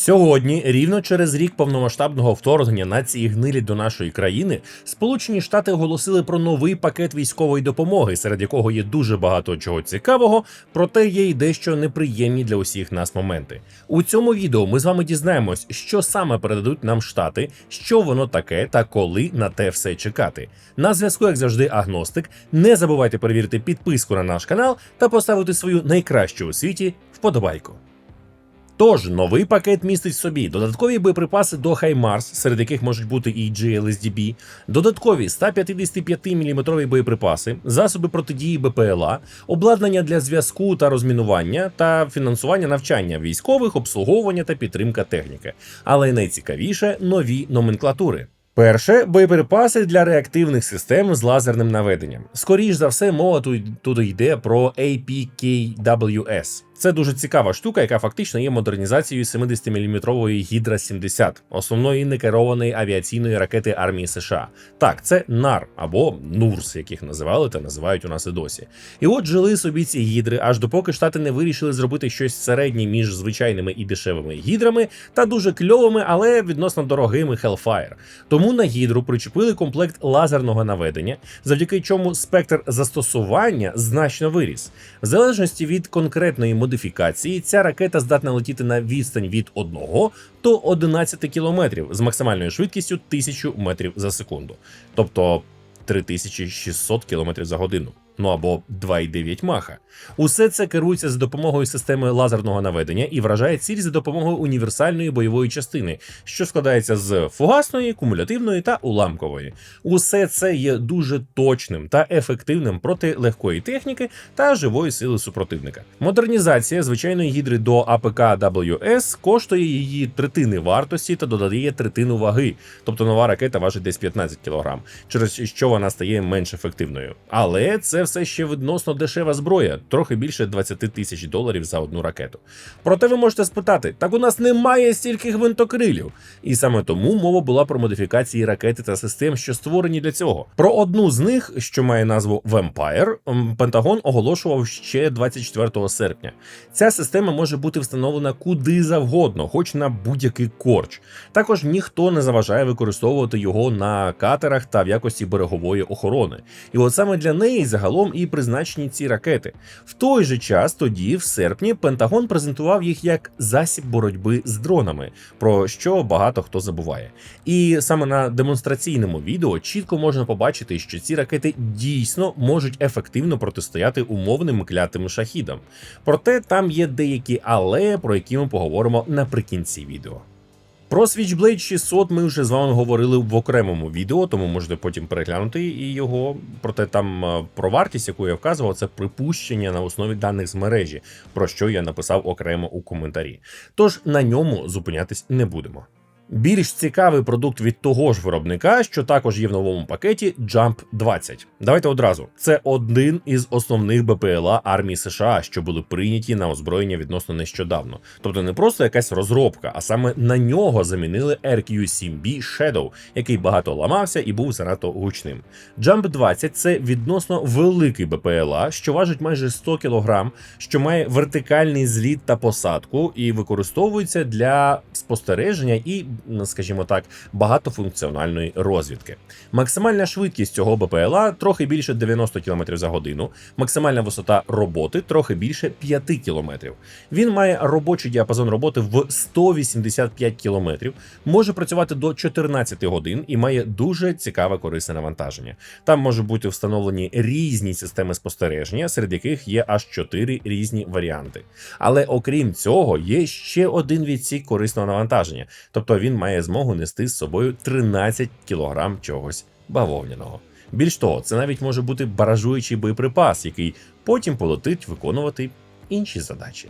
Сьогодні, рівно через рік повномасштабного вторгнення нації гнилі до нашої країни, Сполучені Штати оголосили про новий пакет військової допомоги, серед якого є дуже багато чого цікавого, проте є й дещо неприємні для усіх нас моменти. У цьому відео ми з вами дізнаємось, що саме передадуть нам штати, що воно таке та коли на те все чекати. На зв'язку, як завжди, агностик. Не забувайте перевірити підписку на наш канал та поставити свою найкращу у світі вподобайку. Тож новий пакет містить в собі додаткові боєприпаси до HIMARS, серед яких можуть бути і GLSDB, додаткові 155 мм боєприпаси, засоби протидії БПЛА, обладнання для зв'язку та розмінування та фінансування навчання військових, обслуговування та підтримка техніки. Але найцікавіше нові номенклатури. Перше боєприпаси для реактивних систем з лазерним наведенням. Скоріш за все, мова тут, тут йде про APKWS. Це дуже цікава штука, яка фактично є модернізацією 70-мм Гідра 70, основної некерованої авіаційної ракети армії США. Так, це НАР або НУРС, яких називали та називають у нас і досі. І от жили собі ці гідри, аж допоки штати не вирішили зробити щось середнє між звичайними і дешевими гідрами та дуже кльовими, але відносно дорогими Hellfire. Тому на гідру причепили комплект лазерного наведення, завдяки чому спектр застосування значно виріс. В залежності від конкретної модифікації, ця ракета здатна летіти на відстань від 1 до 11 кілометрів з максимальною швидкістю 1000 метрів за секунду, тобто 3600 кілометрів за годину. Ну або 2,9 маха. Усе це керується за допомогою системи лазерного наведення і вражає ціль за допомогою універсальної бойової частини, що складається з фугасної, кумулятивної та уламкової. Усе це є дуже точним та ефективним проти легкої техніки та живої сили супротивника. Модернізація звичайної гідри до АПК WS коштує її третини вартості та додає третину ваги, тобто нова ракета важить десь 15 кг, через що вона стає менш ефективною. Але це все ще відносно дешева зброя, трохи більше 20 тисяч доларів за одну ракету. Проте ви можете спитати: так у нас немає стільки гвинтокрилів. І саме тому мова була про модифікації ракети та систем, що створені для цього. Про одну з них, що має назву Vampire, Пентагон оголошував ще 24 серпня. Ця система може бути встановлена куди завгодно, хоч на будь-який корч. Також ніхто не заважає використовувати його на катерах та в якості берегової охорони. І от саме для неї загалом і призначені ці ракети. В той же час, тоді, в серпні, Пентагон презентував їх як засіб боротьби з дронами, про що багато хто забуває. І саме на демонстраційному відео чітко можна побачити, що ці ракети дійсно можуть ефективно протистояти умовним клятим шахідам. Проте там є деякі але, про які ми поговоримо наприкінці відео. Про Switchblade 600 ми вже з вами говорили в окремому відео, тому можете потім переглянути і його. Проте там е, про вартість, яку я вказував, це припущення на основі даних з мережі, про що я написав окремо у коментарі. Тож на ньому зупинятись не будемо. Більш цікавий продукт від того ж виробника, що також є в новому пакеті Jump 20. Давайте одразу. Це один із основних БПЛА армії США, що були прийняті на озброєння відносно нещодавно. Тобто не просто якась розробка, а саме на нього замінили RQ-7B Shadow, який багато ламався і був занадто гучним. Jump 20 це відносно великий БПЛА, що важить майже 100 кг, що має вертикальний зліт та посадку і використовується для спостереження і скажімо так, багатофункціональної розвідки. Максимальна швидкість цього БПЛА трохи більше 90 км за годину, максимальна висота роботи трохи більше 5 км. Він має робочий діапазон роботи в 185 км, може працювати до 14 годин і має дуже цікаве корисне навантаження. Там можуть бути встановлені різні системи спостереження, серед яких є аж 4 різні варіанти. Але окрім цього, є ще один відсік корисного навантаження, тобто він має змогу нести з собою 13 кг чогось бавовняного. Більш того, це навіть може бути баражуючий боєприпас, який потім полетить виконувати інші задачі.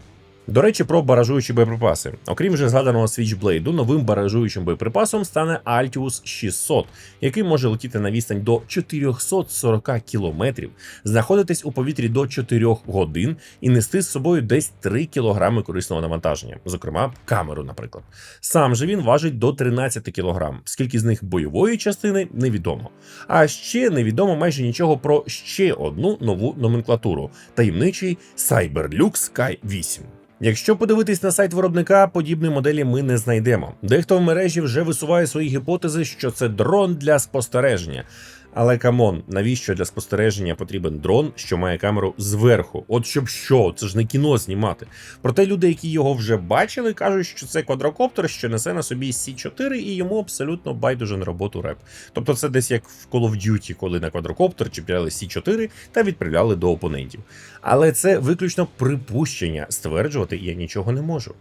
До речі, про баражуючі боєприпаси. Окрім вже згаданого Switchblade, новим баражуючим боєприпасом стане Altius 600, який може летіти на відстань до 440 кілометрів, знаходитись у повітрі до 4 годин і нести з собою десь 3 кілограми корисного навантаження, зокрема камеру, наприклад. Сам же він важить до 13 кілограм, скільки з них бойової частини невідомо. А ще невідомо майже нічого про ще одну нову номенклатуру таємничий Cyberlux Sky 8. Якщо подивитись на сайт виробника, подібної моделі ми не знайдемо. Дехто в мережі вже висуває свої гіпотези, що це дрон для спостереження. Але камон, навіщо для спостереження потрібен дрон, що має камеру зверху? От щоб що, це ж не кіно знімати. Проте люди, які його вже бачили, кажуть, що це квадрокоптер, що несе на собі Сі-4, і йому абсолютно байдуже на роботу реп. Тобто це десь як в Call of Duty, коли на квадрокоптер чіпляли Сі-4 та відправляли до опонентів. Але це виключно припущення. Стверджувати я нічого не можу.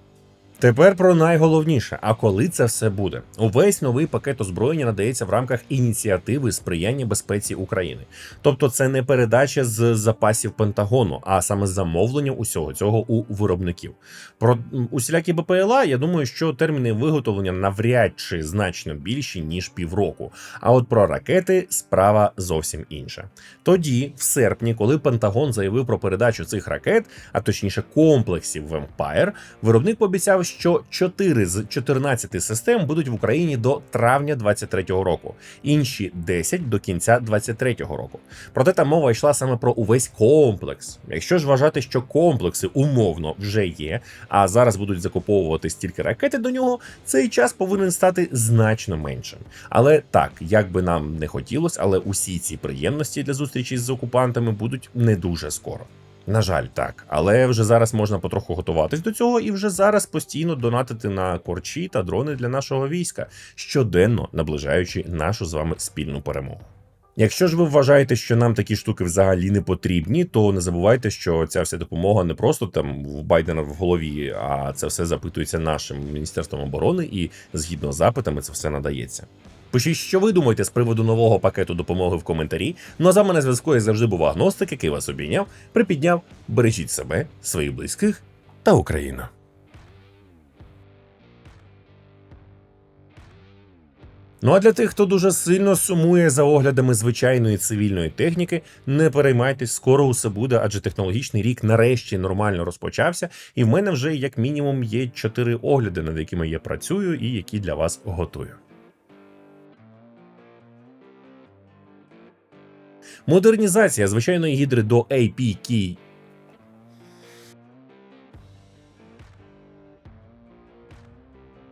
Тепер про найголовніше: а коли це все буде? Увесь новий пакет озброєння надається в рамках ініціативи сприяння безпеці України. Тобто, це не передача з запасів Пентагону, а саме замовлення усього цього у виробників. Про усілякі БПЛА, я думаю, що терміни виготовлення навряд чи значно більші ніж півроку. А от про ракети справа зовсім інша. Тоді, в серпні, коли Пентагон заявив про передачу цих ракет, а точніше комплексів Vampire, виробник пообіцяв, що 4 з 14 систем будуть в Україні до травня 23-го року, інші 10 до кінця 23-го року. Проте там мова йшла саме про увесь комплекс. Якщо ж вважати, що комплекси умовно вже є, а зараз будуть закуповувати стільки ракети до нього, цей час повинен стати значно меншим. Але так, як би нам не хотілося, але усі ці приємності для зустрічі з окупантами будуть не дуже скоро. На жаль, так, але вже зараз можна потроху готуватись до цього і вже зараз постійно донатити на корчі та дрони для нашого війська, щоденно наближаючи нашу з вами спільну перемогу. Якщо ж ви вважаєте, що нам такі штуки взагалі не потрібні, то не забувайте, що ця вся допомога не просто там в Байдена в голові, а це все запитується нашим міністерством оборони, і згідно з запитами це все надається. Пишіть, що ви думаєте з приводу нового пакету допомоги в коментарі. Ну а з вами на зв'язку як завжди був агностик, який вас обійняв, припідняв. Бережіть себе, своїх близьких та Україну. Ну а для тих, хто дуже сильно сумує за оглядами звичайної цивільної техніки, не переймайтесь, скоро усе буде, адже технологічний рік нарешті нормально розпочався, і в мене вже як мінімум є чотири огляди, над якими я працюю і які для вас готую. Модернізація звичайної гідри до APK